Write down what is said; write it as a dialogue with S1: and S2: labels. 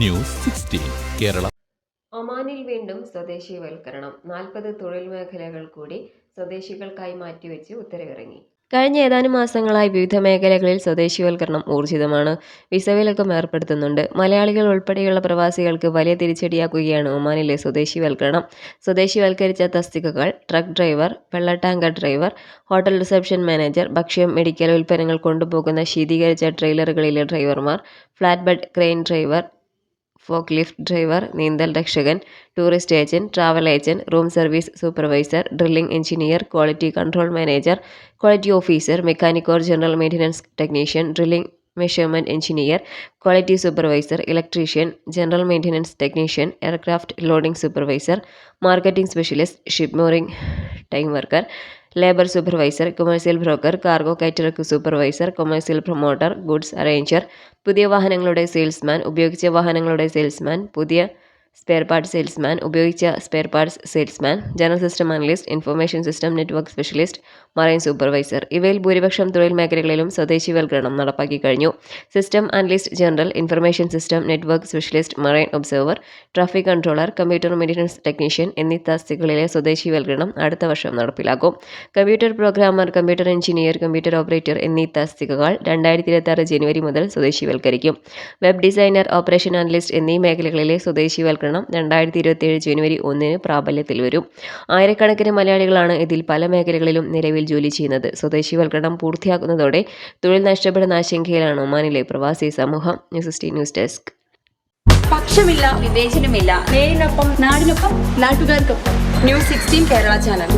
S1: News sixteen Kerala.
S2: ഒമാനിൽ വീണ്ടും സ്വദേശീവൽക്കരണം. നാൽപ്പത് തൊഴിൽ മേഖലകൾ കൂടി സ്വദേശികൾക്കായി മാറ്റിവെച്ച് ഉത്തരവിറങ്ങി. കഴിഞ്ഞ ഏതാനും മാസങ്ങളായി വിവിധ മേഖലകളിൽ സ്വദേശിവൽക്കരണം ഊർജിതമാണ്. വിസ വിലക്കും ഏർപ്പെടുത്തുന്നുണ്ട്. മലയാളികൾ ഉൾപ്പെടെയുള്ള പ്രവാസികൾക്ക് വലിയ തിരിച്ചടിയാക്കുകയാണ് ഒമാനിലെ സ്വദേശിവൽക്കരണം. സ്വദേശിവൽക്കരിച്ച തസ്തികകൾ ട്രക്ക് ഡ്രൈവർ വെള്ള tanker driver hotel reception manager ഭക്ഷ്യം medical ഉൽപ്പന്നങ്ങൾ കൊണ്ടുപോകുന്ന ശീതീകരിച്ച ട്രെയിലറുകളിലെ ഡ്രൈവർമാർ flat bed crane driver fork lift driver നീന്തൽ രക്ഷകൻ tourist agent travel agent room service supervisor drilling engineer quality control manager quality officer mechanic or general maintenance technician drilling measurement engineer quality supervisor electrician general maintenance technician aircraft loading supervisor marketing specialist ship mooring time worker labour supervisor commercial broker cargo കാറ്ററക്ക് supervisor commercial promoter goods arranger പുതിയ വാഹനങ്ങളുടെ salesman ഉപയോഗിച്ച വാഹനങ്ങളുടെ salesman പുതിയ spare parts salesman ഉപയോഗിച്ച spare parts salesman general system analyst information system network specialist marine supervisor ഇവയിൽ ഭൂരിപക്ഷം തൊഴിൽ മേഖലകളിലും സ്വദേശിവൽക്കരണം നടപ്പാക്കി കഴിഞ്ഞു. System analyst general information system network specialist marine observer traffic controller computer maintenance technician എന്നീ തസ്തികകളിലെ സ്വദേശിവൽക്കരണം അടുത്ത വർഷം നടപ്പിലാക്കും. Computer programmer computer engineer computer operator എന്നീ തസ്തികകൾ രണ്ടായിരത്തി ഇരുപത്തി ജനുവരി മുതൽ സ്വദേശിവൽക്കരിക്കും. വെബ് ഡിസൈനർ ഓപ്പറേഷൻ അനലിസ്റ്റ് എന്നീ മേഖലകളിലെ സ്വദേശീവൽക്കരണം രണ്ടായിരത്തി ഇരുപത്തിയേഴ് ജനുവരി ഒന്നിന് പ്രാബല്യത്തിൽ വരും. ആയിരക്കണക്കിന് മലയാളികളാണ് ഇതിൽ പല മേഖലകളിലും നിലവിൽ ജോലി ചെയ്യുന്നത്. സ്വദേശിവൽക്കരണം പൂർത്തിയാക്കുന്നതോടെ തൊഴിൽ നഷ്ടപ്പെടുന്ന ആശങ്കയിലാണ് ഒമാനിലെ പ്രവാസി സമൂഹം. News sixteen news desk.
S3: പക്ഷമില്ല വിവേചനമില്ല. നേരിനൊപ്പം നാടിനൊപ്പം നാട്ടുകാർക്കൊപ്പം. News sixteen Kerala channel.